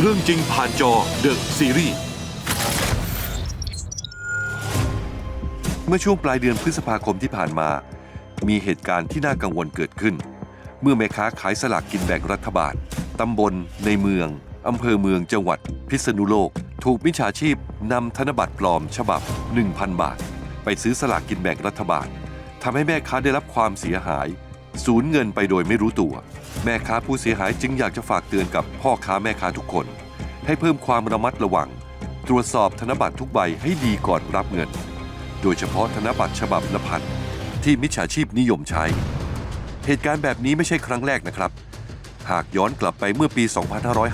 เรื่องจริงผ่านจอเดอะซีรีส์เมื่อช่วงปลายเดือนพฤษภาคมที่ผ่านมา มีเหตุการณ์ที่น่ากังวลเกิดขึ้น เมื่อแม่ค้าขายสลากกินแบ่งรัฐบาล ตำบล ในเมือง อำเภอเมืองจังหวัด พิษณุโลก ถูกมิจฉาชีพนำธนบัตรปลอมฉบับ 1,000 บาท ไปซื้อสลากกินแบ่งรัฐบาลทำให้แม่ค้าได้รับความเสียหาย สูญเงินไปโดยไม่รู้ตัว แม่ค้าผู้เสียหายจึงอยากจะฝากเตือนกับพ่อค้าแม่ค้าทุกคน ให้เพิ่มความระมัดระวัง ตรวจสอบธนบัตรทุกใบให้ดีก่อนรับเงิน โดยเฉพาะธนบัตรฉบับละพันที่มิจฉาชีพนิยมใช้ เหตุการณ์แบบนี้ไม่ใช่ครั้งแรกนะครับ หากย้อนกลับไปเมื่อปี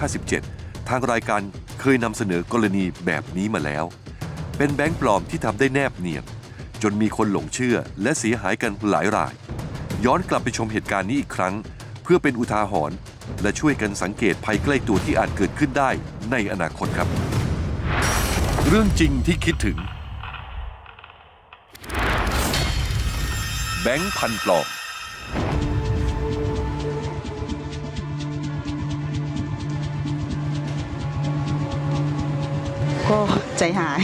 2557 ทางรายการเคยนำเสนอกรณีแบบนี้มาแล้ว เป็นแบงค์ปลอมที่ทำได้แนบเนียนจนมีคนหลงเชื่อและเสียหายกันหลายราย ย้อนกลับไปชมเหตุการณ์นี้อีกครั้ง เพื่อเป็นอุทาหรณ์และช่วยกันสังเกตภัยใกล้ตัวที่อาจเกิดขึ้นได้ในอนาคตครับ เรื่องจริงที่คิดถึง แบงค์พันปลอมก็ใจหาย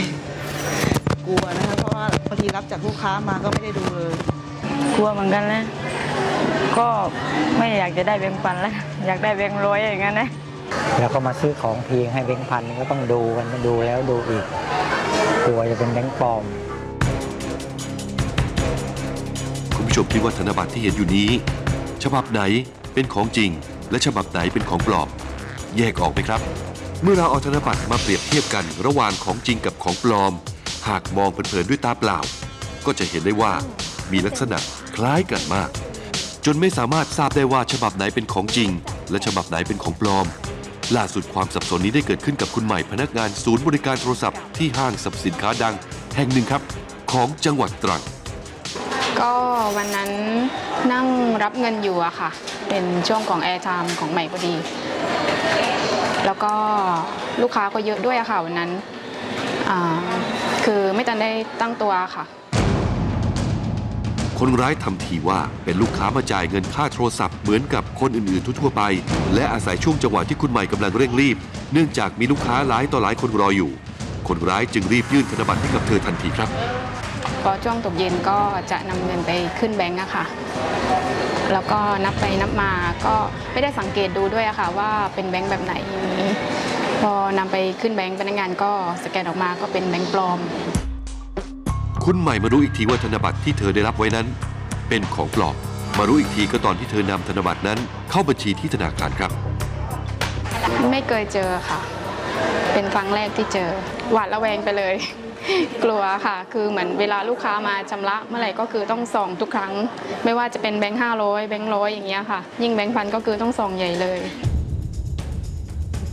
กลัวนะคะเพราะว่าบางทีรับจากลูกค้ามาก็ไม่ได้ดูเลย กลัวเหมือนกันนะ ก็ไม่อยากจะได้แบงค์พันแล้ว อยากได้แบงค์ร้อยอย่างนั้นนะแล้วก็มาซื้อของเพียงให้แบงค์พันก็ต้องดูกันดูแล้วดูอีกกลัวจะเป็นแบงค์ปลอม คุณผู้ชมคิดว่าธนบัตรที่เห็นอยู่นี้ ฉบับไหนเป็นของจริง และฉบับไหนเป็นของปลอม แยกออกไหมครับ เมื่อเราเอาธนบัตรมาเปรียบเทียบกันระหว่างของจริงกับของปลอม หากมองเผินๆด้วยตาเปล่า ก็จะเห็นได้ว่ามีลักษณะคล้ายกันมาก จนไม่สามารถทราบได้ว่าฉบับไหนเป็นของจริง และฉบับไหนเป็นของปลอม ล่าสุดความสับสนนี้ได้เกิดขึ้นกับคุณใหม่พนักงานศูนย์บริการโทรศัพท์ที่ห้างสรรพสินค้าดัง แห่งหนึ่งครับ ของจังหวัดตรังก็วันนั้นนั่งรับเงินอยู่อะค่ะ เป็นช่วงของแอร์ไทม์ของใหม่พอดี แล้วก็ลูกค้าก็เยอะด้วยอะค่ะวันนั้นคือไม่ทันได้ตั้งตัวค่ะ คนร้ายทำทีว่าเป็นลูกค้ามาจ่ายเงินค่าโทรศัพท์เหมือนกับคนอื่นๆทั่วๆไป และอาศัยช่วงจังหวะที่คุณใหม่กำลังเร่งรีบ เนื่องจากมีลูกค้าหลายต่อหลายคนรออยู่ คนร้ายจึงรีบยื่นธนบัตรให้กับเธอทันทีครับ พอช่วงตกเย็นก็จะนำเงินไปขึ้นแบงก์อะค่ะ แล้วก็นับไปนับมาก็ไม่ได้สังเกตดูด้วยอะค่ะ ว่าเป็นแบงก์แบบไหนอย่างนี้ พอนำไปขึ้นแบงก์พนักงานก็สแกนออกมาก็เป็นแบงก์ปลอม คุณใหม่มารู้อีกทีว่าธนบัตรที่เธอได้รับไว้นั้น เป็นของปลอมมารู้อีกทีก็ตอนที่เธอนำธนบัตรนั้น เข้าบัญชีที่ธนาคารครับ ไม่เคยเจอค่ะ เป็นครั้งแรกที่เจอ หวาดระแวงไปเลย กลัวค่ะ คือเหมือนเวลาลูกค้ามาชำระเมื่อไหร่ก็คือต้องส่องทุกครั้ง ไม่ว่าจะเป็นแบงค์ห้าร้อยแบงค์ร้อยอย่างเงี้ยค่ะ ยิ่งแบงค์พันก็คือต้องส่องใหญ่เลย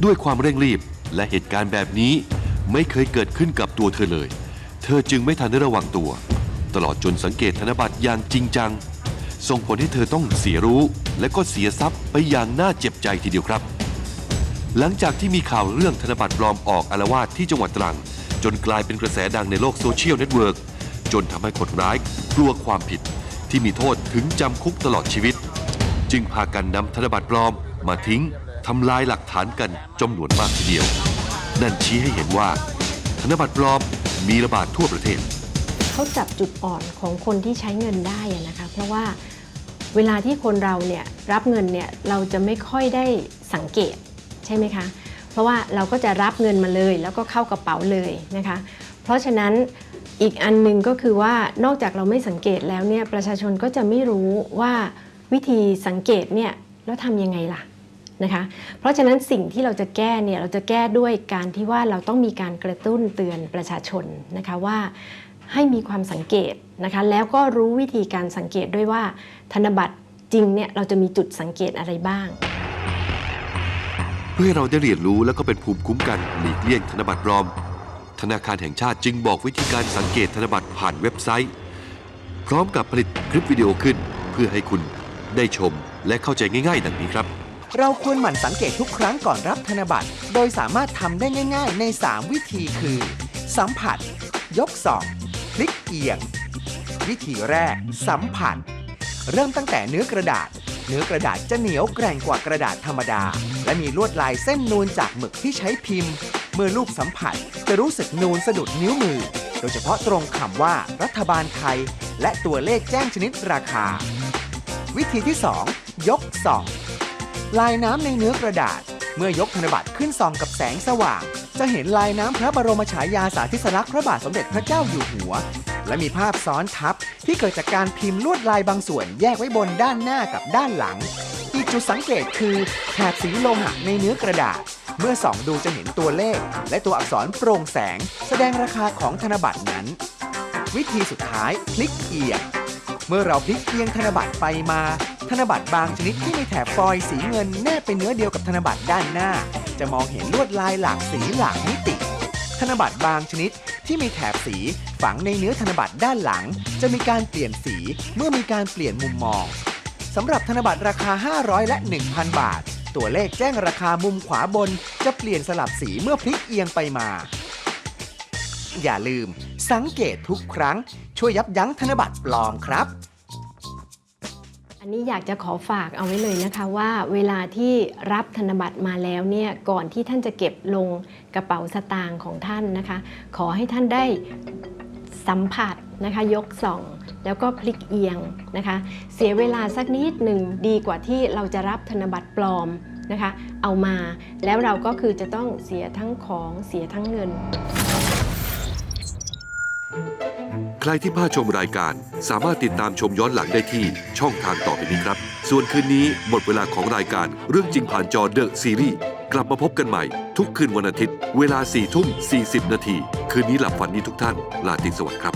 ด้วยความเร่งรีบและเหตุการณ์แบบนี้ ไม่เคยเกิดขึ้นกับตัวเธอเลย เธอจึงไม่ทันได้ระวังตัว ตลอดจนสังเกตธนบัตรอย่างจริงจัง ส่งผลให้เธอต้องเสียรู้และก็เสียทรัพย์ไปอย่างน่าเจ็บใจทีเดียวครับ หลังจากที่มีข่าวเรื่องธนบัตรปลอมออกอารวาสที่จังหวัดตรัง จนกลายเป็นกระแสดังในโลกโซเชียลเน็ตเวิร์กจนทำให้คนร้ายกลัวความผิด ที่มีโทษถึงจำคุกตลอดชีวิต จึงพากันนำธนบัตรปลอม มาทิ้งทำลายหลักฐานกันจำนวนมากทีเดียว นั่นชี้ให้เห็นว่า ธนบัตรปลอม มีระบาดทั่วประเทศ เขาจับจุดอ่อนของคนที่ใช้เงินได้นะคะเพราะว่าเวลาที่คนเราเนี่ยรับเงินเนี่ยเราจะไม่ค่อยได้สังเกตใช่ไหมคะ เพราะว่าเราก็จะรับเงินมาเลย แล้วก็เข้ากระเป๋าเลยนะคะ เพราะฉะนั้นอีกอันหนึ่งก็คือว่านอกจากเราไม่สังเกตแล้วเนี่ยประชาชนก็จะไม่รู้ว่าวิธีสังเกตเนี่ยแล้วทำยังไงล่ะ นะคะเพราะฉะนั้นสิ่งที่เราจะแก้เนี่ยเราจะแก้ด้วยการที่ว่าเราต้องมีการกระตุ้นเตือนประชาชนนะคะว่าให้มีความสังเกตนะคะแล้วก็รู้วิธีการสังเกตด้วยว่าธนบัตรจริงเนี่ยเราจะมีจุดสังเกตอะไรบ้าง เพื่อให้เราได้เรียนรู้และก็เป็นภูมิคุ้มกันหลีกเลี่ยงธนบัตรปลอม ธนาคารแห่งชาติจึงบอกวิธีการสังเกตธนบัตรผ่านเว็บไซต์ พร้อมกับผลิตคลิปวิดีโอขึ้น เพื่อให้คุณได้ชมและเข้าใจง่าย ๆ ดังนี้ครับ เราควรหมั่นสังเกตทุกครั้งก่อนรับธนบัตร โดยสามารถทำได้ง่าย ๆ ใน 3 วิธีคือ สัมผัส ยกสองพลิกเอียง วิธีแรก สัมผัส เริ่มตั้งแต่เนื้อกระดาษ เนื้อกระดาษจะเหนียวแกร่งกว่ากระดาษธรรมดา และมีลวดลายเส้นนูนจากหมึกที่ใช้พิมพ์ เมื่อลูกสัมผัสจะรู้สึกนูนสะดุดนิ้วมือ โดยเฉพาะตรงคำว่า รัฐบาลไทย และตัวเลขแจ้งชนิดราคา วิธีที่ 2 ยกสอง ลายน้ำในเนื้อกระดาษ เมื่อยกธนบัตรขึ้นส่องกับแสงสว่าง จะเห็นลายน้ำพระบรมฉายาสาธิสลักษณ์พระบาทสมเด็จพระเจ้าอยู่หัว และมีภาพซ้อนทับที่เกิดจากการพิมพ์ลวดลายบางส่วนแยกไว้บนด้านหน้ากับด้านหลัง อีกจุดสังเกตคือแถบสีโลหะในเนื้อกระดาษ เมื่อส่องดูจะเห็นตัวเลข และตัวอักษรโปร่งแสง แสดงราคาของธนบัตรนั้น วิธีสุดท้ายพลิกเอียง เมื่อเราพลิกเอียงธนบัตรไปมา ธนบัตรบางชนิดที่มีแถบฟอยล์สีเงินแนบเป็นเนื้อเดียวกับธนบัตรด้านหน้า จะมองเห็นลวดลายหลากสีหลากมิติ ธนบัตรบางชนิดที่มีแถบสีฝังในเนื้อธนบัตรด้านหลัง จะมีการเปลี่ยนสีเมื่อมีการเปลี่ยนมุมมองสำหรับธนบัตรราคา 500 และ 1,000 บาท ตัวเลขแจ้งราคามุมขวาบน จะเปลี่ยนสลับสีเมื่อพลิกเอียงไปมา อย่าลืม สังเกตทุกครั้ง ช่วยยับยั้งธนบัตรปลอมครับ อันนี้อยากจะขอฝากเอาไว้เลยนะคะว่าเวลาที่รับธนบัตรมาแล้วเนี่ยก่อนที่ท่านจะเก็บลงกระเป๋าสตางค์ของท่านนะคะ ขอให้ท่านได้สัมผัสนะคะยกส่องแล้วก็พลิกเอียงนะคะ เสียเวลาสักนิดหนึ่งดีกว่าที่เราจะรับธนบัตรปลอมนะคะ เอามาแล้วเราก็คือจะต้องเสียทั้งของเสียทั้งเงิน ใครที่พลาดชมรายการสามารถติดตามชมย้อนหลังได้ที่ช่องทางต่อไปนี้ครับ ส่วนคืนนี้หมดเวลาของรายการเรื่องจริงผ่านจอเดอะซีรีส์กลับมาพบกันใหม่ ทุกคืนวันอาทิตย์ เวลา4ทุ่ม40 นาที คืนนี้หลับฝันนี้ทุกท่าน ลาติสวัสดิ์ครับ